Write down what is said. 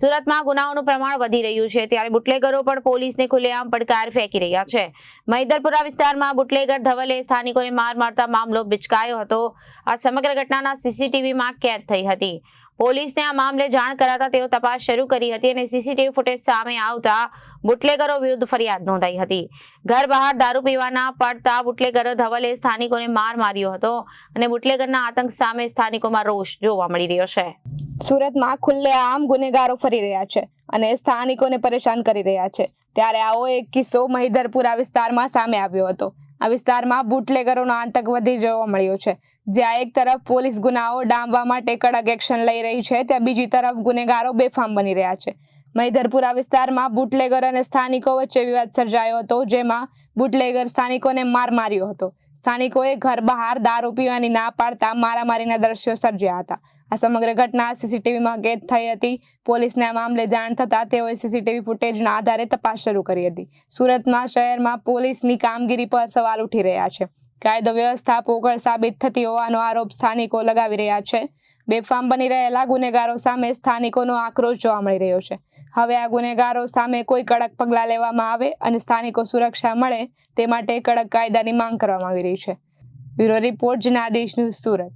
સુરતમાં ગુનાઓનું પ્રમાણ વધી રહ્યું છે. ત્યારે બુટલેગરો પણ પોલીસને ખુલ્લેઆમ પડકાર ફેંકી રહ્યા છે. મહિદરપુરા વિસ્તારમાં બુટલેગર ધવલે સ્થાનિકોને માર મારતા મામલો બિચકાયો હતો. આ સમગ્ર ઘટનાના સીસીટીવીમાં કેદ થઈ હતી. પોલીસને આ મામલે જાણ કરાતા તેઓ તપાસ શરૂ કરી હતી અને સીસીટીવી ફૂટેજ સામે આવતા બુટલેગરો વિરુદ્ધ ફરિયાદ નોંધાઈ હતી. ઘર બહાર દારૂ પીવાના પડતા બુટલેગરો ધવલે સ્થાનિકોને માર માર્યો હતો અને બુટલેગરના આતંક સામે સ્થાનિકોમાં રોષ જોવા મળી રહ્યો છે. સુરતમાં ખુલ્લેઆમ ગુનેગારો ફરી રહ્યા છે અને સ્થાનિકોને પરેશાન કરી રહ્યા છે. ત્યારે આવો એક કિસ્સો મહિધરપુરા વિસ્તારમાં સામે આવ્યો હતો. આ વિસ્તારમાં બુટલેગરોનો આતંક વધી જોવા મળ્યો છે. જ્યાં એક તરફ પોલીસ ગુનાઓ ડામવા માટે કડક એક્શન લઈ રહી છે, ત્યાં બીજી તરફ ગુનેગારો બેફામ બની રહ્યા છે. મહિધરપુરા વિસ્તારમાં બુટલેગર અને સ્થાનિકો વચ્ચે વિવાદ સર્જાયો હતો, જેમાં બુટલેગર સ્થાનિકોને માર માર્યો હતો. સ્થાનિકોએ ઘર બહાર દારૂ પીવાની ના પાડતા મારામારીના દ્રશ્યો સર્જ્યા હતા. આ સમગ્ર ઘટના સીસીટીવીમાં કેદ થઈ હતી. પોલીસને આ મામલે જાણ થતાં તેઓએ સીસીટીવી ફૂટેજના આધારે તપાસ શરૂ કરી હતી. સુરતમાં શહેરમાં પોલીસની કામગીરી પર સવાલ ઉઠી રહ્યા છે. કાયદો વ્યવસ્થા પોગળ સાબિત થતી હોવાનો આરોપ સ્થાનિકો લગાવી રહ્યા છે. બેફામ બની રહેલા ગુનેગારો સામે સ્થાનિકોનો આક્રોશ જોવા મળી રહ્યો છે. હવે આ ગુનેગારો સામે કોઈ કડક પગલાં લેવામાં આવે અને સ્થાનિકો સુરક્ષા મળે, તે માટે કડક કાયદાની માંગ કરવામાં આવી રહી છે. Bureau report, Janadesh news Surat.